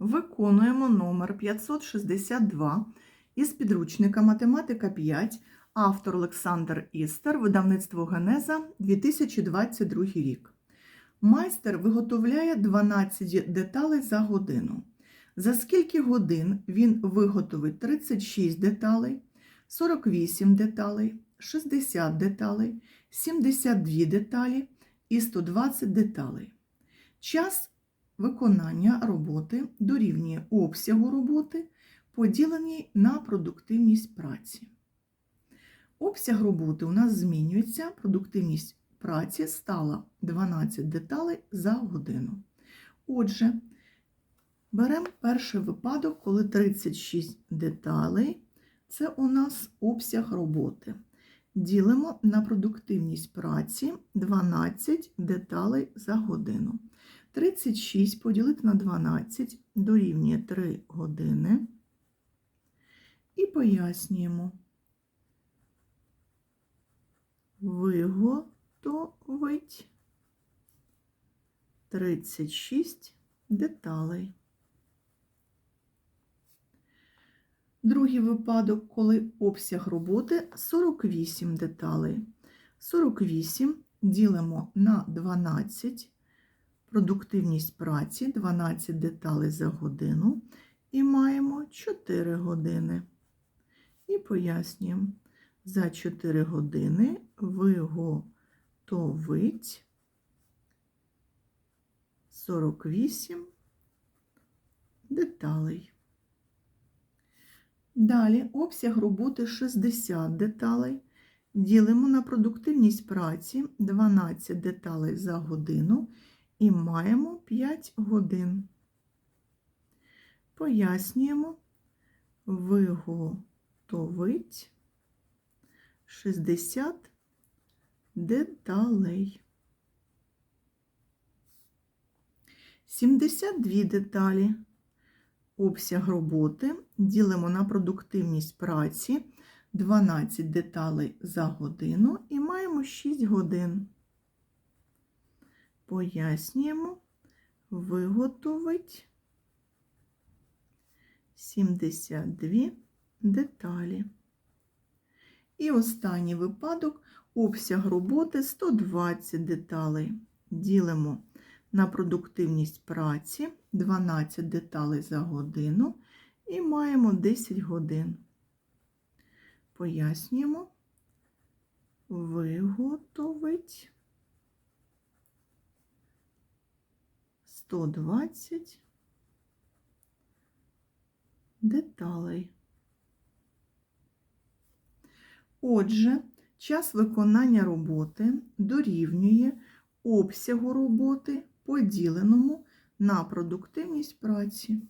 Виконуємо номер 562 із підручника Математика 5, автор Олександр Істер, видавництво Генеза 2022 рік. Майстер виготовляє 12 деталей за годину. За скільки годин він виготовить 36 деталей, 48 деталей, 60 деталей, 72 деталі і 120 деталей. Час виконання роботи дорівнює обсягу роботи, поділеній на продуктивність праці. Обсяг роботи у нас змінюється, продуктивність праці стала 12 деталей за годину. Отже, беремо перший випадок, коли 36 деталей це у нас обсяг роботи. Ділимо на продуктивність праці 12 деталей за годину. 36 поділити на 12 дорівнює 3 години. І пояснюємо. Виготовить 36 деталей. Другий випадок, коли обсяг роботи 48 деталей. 48 ділимо на 12, продуктивність праці 12 деталей за годину і маємо 4 години. І пояснюємо, за 4 години виготовить 48 деталей. Далі обсяг роботи 60 деталей. Ділимо на продуктивність праці 12 деталей за годину і маємо 5 годин. Пояснюємо, виготовить 60 деталей. 72 деталі. Обсяг роботи ділимо на продуктивність праці 12 деталей за годину і маємо 6 годин. Пояснюємо, виготовить 72 деталі. І останній випадок обсяг роботи 120 деталей. Ділимо на продуктивність праці 12 деталей за годину і маємо 10 годин. Пояснюємо, виготовить 120 деталей. Отже, час виконання роботи дорівнює обсягу роботи поділеному на продуктивність праці.